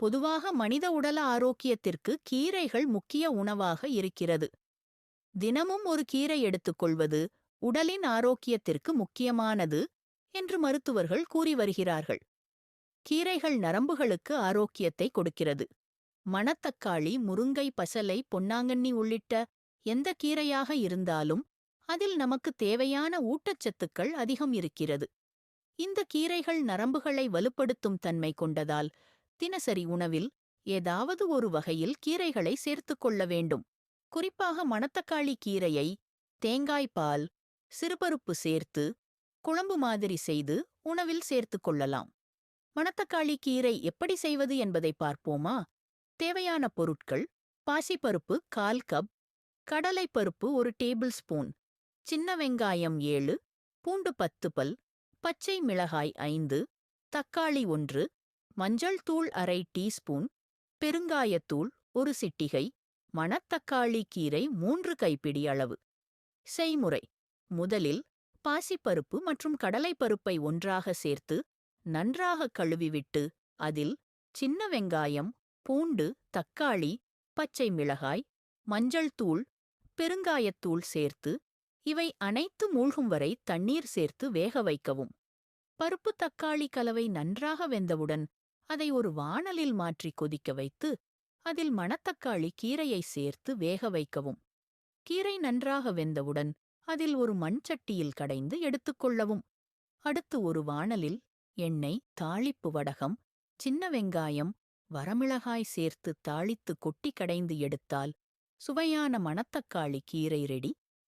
பொதுவாக மனித உடல ஆரோக்கியத்திற்கு கீரைகள் முக்கிய உணவாக இருக்கிறது. தினமும் ஒரு கீரை எடுத்துக்கொள்வது உடலின் ஆரோக்கியத்திற்கு முக்கியமானது என்று மருத்துவர்கள் கூறி வருகிறார்கள். கீரைகள் நரம்புகளுக்கு ஆரோக்கியத்தை கொடுக்கிறது. மணத்தக்காளி முருங்கை பசலை பொன்னாங்கண்ணி உள்ளிட்ட எந்த கீரையாக இருந்தாலும் அதில் நமக்கு தேவையான ஊட்டச்சத்துக்கள் அதிகம் இருக்கிறது. இந்த கீரைகள் நரம்புகளை வலுப்படுத்தும் தன்மை கொண்டதால் தினசரி உணவில் ஏதாவது ஒரு வகையில் கீரைகளை சேர்த்துக் கொள்ள வேண்டும். குறிப்பாக மணத்தக்காளி கீரையை தேங்காய் பால் சிறுபருப்பு சேர்த்து குழம்பு மாதிரி செய்து உணவில் சேர்த்துக் கொள்ளலாம். மணத்தக்காளி கீரை எப்படி செய்வது என்பதை பார்ப்போமா? தேவையான பொருட்கள் பாசிப்பருப்பு கால் கப் கடலைப்பருப்பு ஒரு டேபிள் ஸ்பூன் சின்ன வெங்காயம் ஏழு பூண்டு பத்து பல் பச்சை மிளகாய் ஐந்து தக்காளி ஒன்று மஞ்சள் தூள் அரை டீஸ்பூன் பெருங்காயத்தூள் ஒரு சிட்டிகை மணத்தக்காளி கீரை மூன்று கைப்பிடி அளவு. செய்முறை. முதலில் பாசிப்பருப்பு மற்றும் கடலைப்பருப்பை ஒன்றாக சேர்த்து நன்றாக கழுவிவிட்டு அதில் சின்ன வெங்காயம் பூண்டு தக்காளி பச்சை மிளகாய் மஞ்சள் தூள் பெருங்காயத்தூள் சேர்த்து இவை அனைத்து மூழ்கும் வரை தண்ணீர் சேர்த்து வேக வைக்கவும். பருப்பு தக்காளி கலவை நன்றாக வெந்தவுடன் அதை ஒரு வாணலில் மாற்றி கொதிக்க வைத்து அதில் மணத்தக்காளி கீரையை சேர்த்து வேக வைக்கவும். கீரை நன்றாக வெந்தவுடன் அதில் ஒரு மண்சட்டியில் கடைந்து எடுத்துக்கொள்ளவும் அடுத்து ஒரு வாணலில் எண்ணெய் தாளிப்பு வடகம் சின்ன வெங்காயம் வரமிளகாய் சேர்த்து தாளித்து கொட்டி கடைந்து எடுத்தால் சுவையான மணத்தக்காளி கீரை ரெடி.